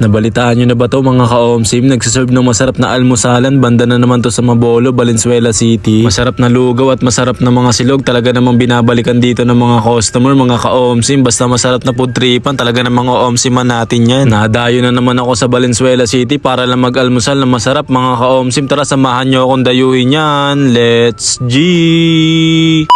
Nabalitaan nyo na ba to mga ka-omsim? Nagsaserve ng masarap na almusalan, banda na naman to sa Mabolo, Valenzuela City. Masarap na lugaw at masarap na mga silog, talaga namang binabalikan dito ng mga customer, mga ka-omsim. Basta masarap na food tripan, talaga namang ka-omsiman natin yan. Nadayo na naman ako sa Valenzuela City para lang mag-almusal na masarap mga ka-omsim. Tara samahan nyo akong dayuhin yan. Let's G!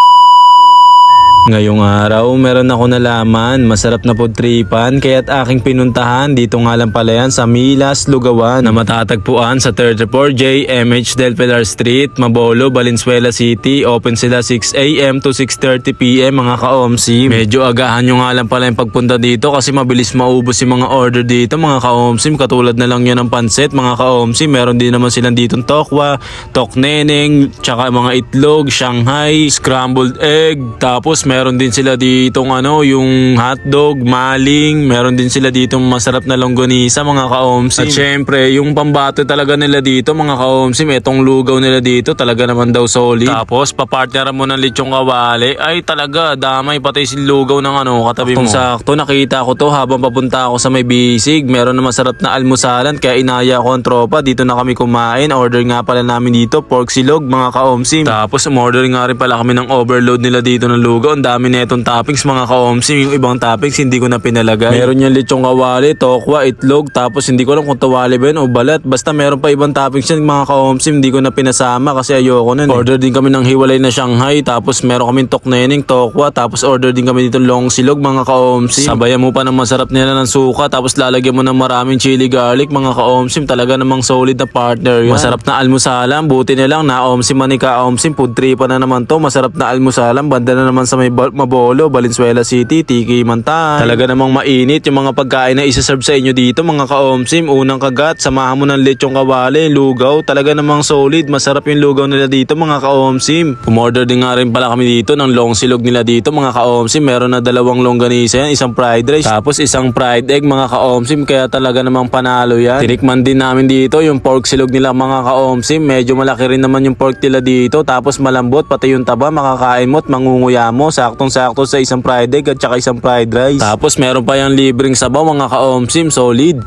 Ngayong araw, meron ako nalaman, masarap na food tripan, kaya't aking pinuntahan dito nga lang pala yan sa Milas, Lugawan, na matatagpuan sa 34J MH Del Pilar Street, Mabolo, Valenzuela City. Open sila 6am to 6.30pm mga ka-OMSI. Medyo agahan nyo nga lang pala yung pagpunta dito kasi mabilis maubos yung mga order dito mga ka-OMSI. Katulad na lang yan ng pansit mga ka-OMSI. Meron din naman silang dito tokwa, tokneneng, tsaka mga itlog, Shanghai, scrambled egg, tapos meron din sila ditong ano, yung hotdog, maling, meron din sila ditong masarap na longganisa mga ka-omsim. At syempre, yung pambato talaga nila dito mga ka-omsim, etong lugaw nila dito talaga naman daw solid. Tapos, papartneran mo ng lechong kawali, ay talaga, damay pati si lugaw ng ano, katabi mo. Sakto, nakita ko to habang papunta ako sa may bisig, meron na masarap na almusalan, kaya inaya ko ang tropa, dito na kami kumain, order nga pala namin dito, pork silog mga ka-omsim. Tapos, umorder nga rin pala kami ng overload nila dito ng lugaw, dami na itong toppings mga ka-omsim, yung ibang toppings hindi ko na pinalagay. Meron yung lechong kawali, tokwa, itlog, tapos hindi ko alam kung tawali ba yun o balat, basta meron pa ibang toppings yan mga ka-omsim, hindi ko na pinasama kasi ayoko nun. eh. Order din kami ng hiwalay na Shanghai, tapos meron kaming tokneneng, tokwa, tapos order din kami dito long silog mga ka-omsim. Sabayan mo pa ng masarap nila ng suka, tapos lalagyan mo ng maraming chili garlic mga ka-omsim, talaga namang solid na partner yan. Masarap na almusalan, buti na lang na omsim man ni ka-omsim, food tripa na naman to, masarap na almusalan, banda na naman sa may Mabolo, Valenzuela City, Tiki Mantan. Talaga namang mainit yung mga pagkain na isa-serve sa inyo dito mga ka-omsim, unang kagat, samahan mo ng lechong kawali, lugaw, talaga namang solid, masarap yung lugaw nila dito mga ka-omsim. Umorder din nga rin pala kami dito ng long silog nila dito mga ka-omsim, meron na dalawang longganisa yan, isang fried rice, tapos isang fried egg mga ka-omsim, kaya talaga namang panalo yan. Tinikman din namin dito yung pork silog nila mga ka-omsim, medyo malaki rin naman yung pork nila dito, tapos malambot, pati yung taba, makakain mo at mangunguya mo, saktong-sakto sa isang fried egg at saka isang fried rice. Tapos meron pa yung libreng sabaw mga ka-omsim, solid.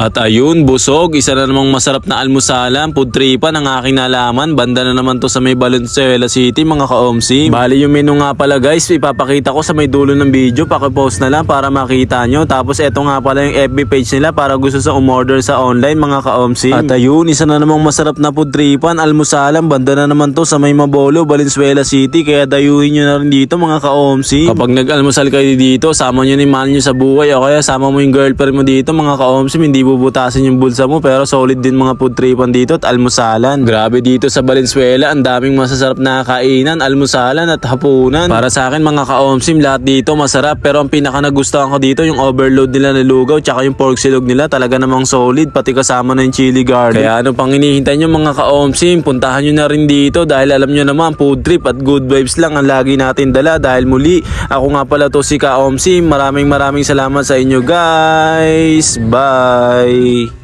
At ayun, busog, isa na namang masarap na almusalan, food tripan ang aking nalaman. Banda na naman to sa may Valenzuela City, mga ka-omsi. Bali yung menu nga pala guys, ipapakita ko sa may dulo ng video. Pakipost na lang para makita nyo. Tapos eto nga pala yung FB page nila para gusto sa umorder sa online, mga ka-omsi. At ayun, isa na namang masarap na food tripan, almusalan. Banda na naman to sa may Mabolo, Valenzuela City. Kaya dayuhin nyo na rin dito, mga ka-omsi. Kapag nag-almusal kayo dito, sama nyo ni mahal nyo sa buhay o kaya sama mo yung girlfriend mo dito, mga ka-omsi. Hindi bubutasin yung bulsa mo pero solid din mga food tripan dito at almusalan. Grabe dito sa Valenzuela, ang daming masasarap na kainan, almusalan at hapunan. Para sa akin mga ka-omsim, lahat dito masarap pero ang pinaka nagustuhan ko dito yung overload nila na lugaw tsaka yung pork silog nila talaga namang solid pati kasama na yung chili garlic. Kaya ano pang hinihintay nyo mga ka-omsim, puntahan nyo na rin dito dahil alam nyo naman food trip at good vibes lang ang lagi natin dala dahil muli ako nga pala to si ka-omsim. Maraming maraming salamat sa inyo guys. Bye! bye